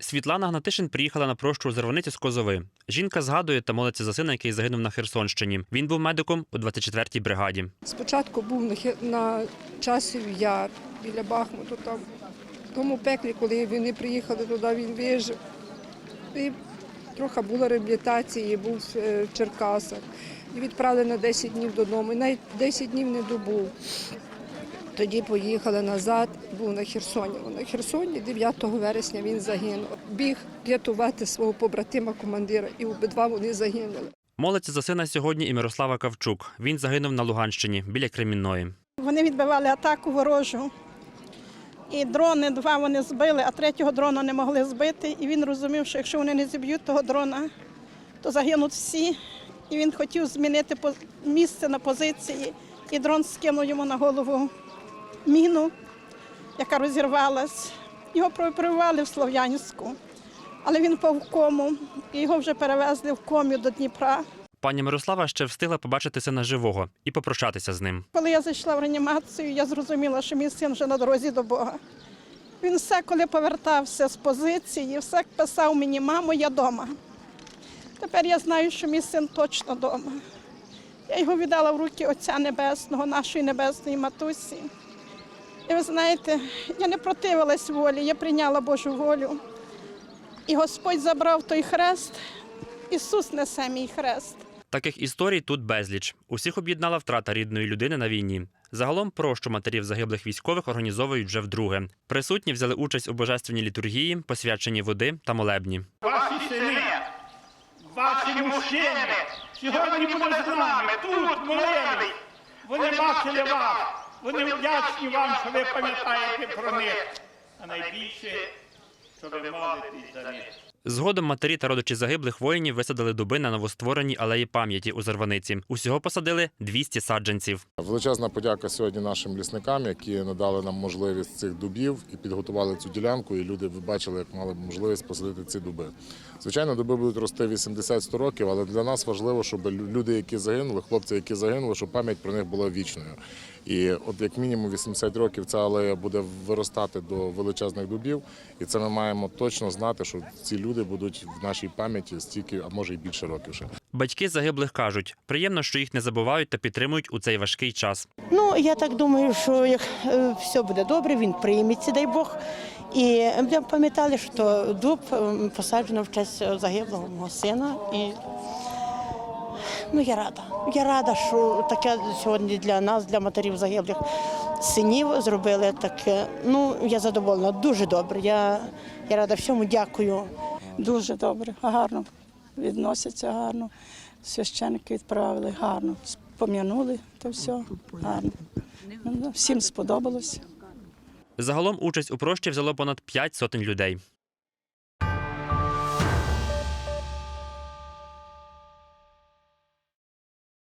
Світлана Гнатишин приїхала на прощу у Зарваницю з Козови. Жінка згадує та молиться за сина, який загинув на Херсонщині. Він був медиком у 24-й бригаді. Спочатку був на, на часів яр біля Бахмуту, там в тому пеклі, коли вони приїхали туди, він вижив. І трохи була реабілітації, був е, в Черкасах. І відправили на 10 днів додому. І навіть 10 днів не добув. Тоді поїхали назад, був на Херсоні. На Херсоні 9 вересня він загинув. Біг рятувати свого побратима командира, і обидва вони загинули. Молиться за сина сьогодні і Мирослава Кавчук. Він загинув на Луганщині біля Кремінної. Вони відбивали атаку ворожу. І дрони два вони збили, а третього дрона не могли збити. І він розумів, що якщо вони не зіб'ють того дрона, то загинуть всі. І він хотів змінити місце на позиції. І дрон скинув йому на голову міну, яка розірвалась. Його прооперували в Слов'янську, але він впав в кому, і його вже перевезли в комі до Дніпра. Пані Мирослава ще встигла побачити сина живого і попрощатися з ним. Коли я зайшла в реанімацію, я зрозуміла, що мій син вже на дорозі до Бога. Він все, коли повертався з позиції, все писав мені, мамо, я вдома. Тепер я знаю, що мій син точно вдома. Я його віддала в руки Отця Небесного, нашої небесної матусі. І ви знаєте, я не противилась волі, я прийняла Божу волю. І Господь забрав той хрест, Ісус несе мій хрест. Таких історій тут безліч. Усіх об'єднала втрата рідної людини на війні. Загалом прощу матерів загиблих військових організовують вже вдруге. Присутні взяли участь у божественній літургії, посвяченні води та молебні. Ваші сини, ваші мужчини сьогодні були з нами, тут молились. Вони бачили вас, вони вдячні вам, що ви пам'ятаєте про них. А найбільше, що ви молитесь за них. Згодом матері та родичі загиблих воїнів висадили дуби на новоствореній алеї пам'яті у Зарваниці. Усього посадили 200 саджанців. Величезна подяка сьогодні нашим лісникам, які надали нам можливість цих дубів і підготували цю ділянку. І люди бачили, як мали можливість посадити ці дуби. Звичайно, дуби будуть рости 80-100 років, але для нас важливо, щоб люди, які загинули, хлопці, які загинули, щоб пам'ять про них була вічною. І от як мінімум 80 років ця алея буде виростати до величезних дубів, і це ми маємо точно знати, що ці люди будуть в нашій пам'яті стільки, а може й більше років ще. Батьки загиблих кажуть, приємно, що їх не забувають та підтримують у цей важкий час. Ну, я так думаю, що як е, все буде добре, він прийметься, дай Бог. І ми пам'ятали, що дуб е, посаджено в честь е, загиблого мого сина. І ну, я рада. Я рада, що таке сьогодні для нас, для матерів загиблих синів, зробили таке. Ну, я задоволена, дуже добре. Я, я рада всьому, дякую. Дуже добре, гарно відносяться гарно. Священники відправили гарно, пом'янули то все гарно. Ну, Всім сподобалось. Загалом участь у прощі взяло понад 5 сотень людей.